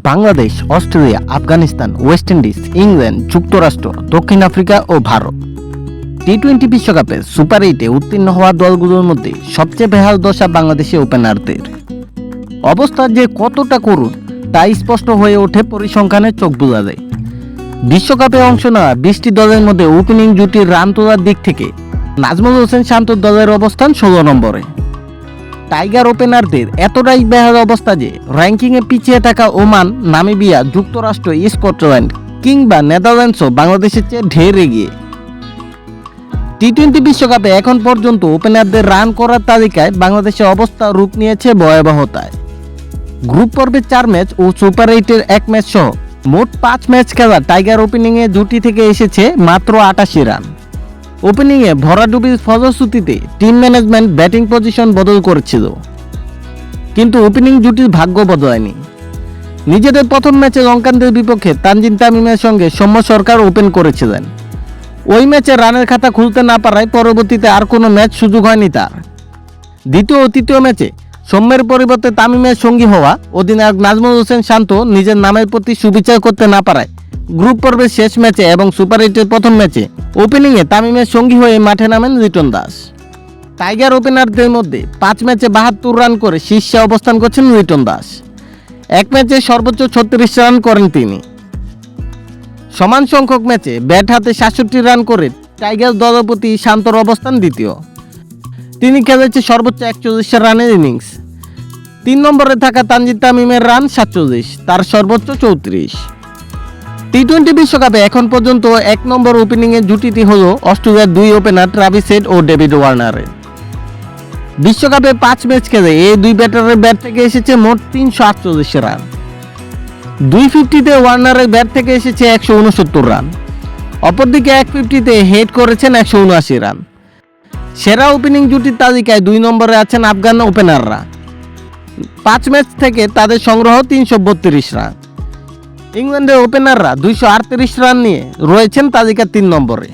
Bangladesh, Australia, Afghanistan, West Indies, England, যুক্তরাষ্ট্র, দক্ষিণ Africa ও ভারত। টি টোয়েন্টি বিশ্বকাপে সুপার এইটে উত্তীর্ণ হওয়া দলগুলোর মধ্যে সবচেয়ে বেহাল দশা বাংলাদেশি ওপেনারদের। অবস্থা যে কতটা করুণ, তা স্পষ্ট হয়ে ওঠে পরিসংখ্যানে চোখ বোঝা বিশ্বকাপে অংশ নেওয়া বিশটি দলের মধ্যে ওপেনিং জুটির রান তোলার দিক থেকে নাজমুল হোসেন শান্তর দলের অবস্থান ষোলো নম্বরে। টাইগার ওপেনারদের এতটাই বেহাল অবস্থা যে র্যাঙ্কিংয়ে পিছিয়ে থাকা ওমান, নামিবিয়া, যুক্তরাষ্ট্র, স্কটল্যান্ড কিংবা নেদারল্যান্ডসও বাংলাদেশের চেয়ে ঢের এগিয়ে। টি টোয়েন্টি বিশ্বকাপে এখন পর্যন্ত ওপেনারদের রান করার তালিকায় বাংলাদেশের অবস্থা রূপ নিয়েছে ভয়াবহতায়। গ্রুপ পর্বে চার ম্যাচ ও সুপার এইটের এক ম্যাচ সহ মোট পাঁচ ম্যাচ খেলা টাইগার ওপেনিংয়ে জুটি থেকে এসেছে মাত্র আটাশি রান। ওপেনিংয়ে ভরাডুবির ফলশ্রুতিতে টিম ম্যানেজমেন্ট ব্যাটিং পজিশন বদল করেছিল। কিন্তু ওপেনিং জুটির ভাগ্য বদলায়নি। নিজেদের প্রথম ম্যাচে লঙ্কানদের বিপক্ষে তানজিন তামিমের সঙ্গে সৌম্য সরকার ওপেন করেছিলেন। ওই ম্যাচে রানের খাতা খুলতে না পারায় পরবর্তীতে আর কোনো ম্যাচ সুযোগ হয়নি তার। দ্বিতীয় ও তৃতীয় ম্যাচে সৌম্যের পরিবর্তে তামিমের সঙ্গী হওয়া অধিনায়ক নাজমুল হোসেন শান্ত নিজের নামের প্রতি সুবিচার করতে না পারায় গ্রুপ পর্বের শেষ ম্যাচে এবং সুপার এইটের প্রথম ম্যাচে ওপেনিংয়ে তামিমের সঙ্গী হয়ে মাঠে নামেন রিটন দাস। টাইগার ওপেনারদের মধ্যে পাঁচ ম্যাচে বাহাত্তর রান করে শীর্ষে অবস্থান করছেন রিটন দাস। এক ম্যাচে সর্বোচ্চ ছত্রিশ রান করেন তিনি। সমান সংখ্যক ম্যাচে ব্যাট হাতে সাতষট্টি রান করে টাইগার দলপতি শান্তর অবস্থান দ্বিতীয়। তিনি খেলেছে সর্বোচ্চ একচল্লিশ রানের ইনিংস। তিন নম্বরে থাকা তানজিদ তামিমের রান সাতচল্লিশ, তার সর্বোচ্চ চৌত্রিশ। টি টোয়েন্টি বিশ্বকাপে এখন পর্যন্ত এক নম্বর ওপেনিংয়ের জুটিটি হল অস্ট্রেলিয়ার দুই ওপেনার ট্রাভিস হেড ও ডেভিড ওয়ার্নারের। বিশ্বকাপে পাঁচ ম্যাচ খেলে এই দুই ব্যাটারের ব্যাট থেকে এসেছে মোট তিনশো আটচল্লিশ রান। দুই ফিফটিতে ওয়ার্নারের ব্যাট থেকে এসেছে একশো উনসত্তর রান। অপরদিকে এক ফিফটিতে হেড করেছেন একশো উনআশি রান। সেরা ওপেনিং জুটির তালিকায় দুই নম্বরে আছেন আফগান ওপেনাররা পাঁচ ম্যাচ থেকে তাদের সংগ্রহ তিনশো বত্রিশ রান। ইংল্যান্ডের ওপেনাররা দুইশো আটত্রিশ রান নিয়ে রয়েছেন তালিকার তিন নম্বরে।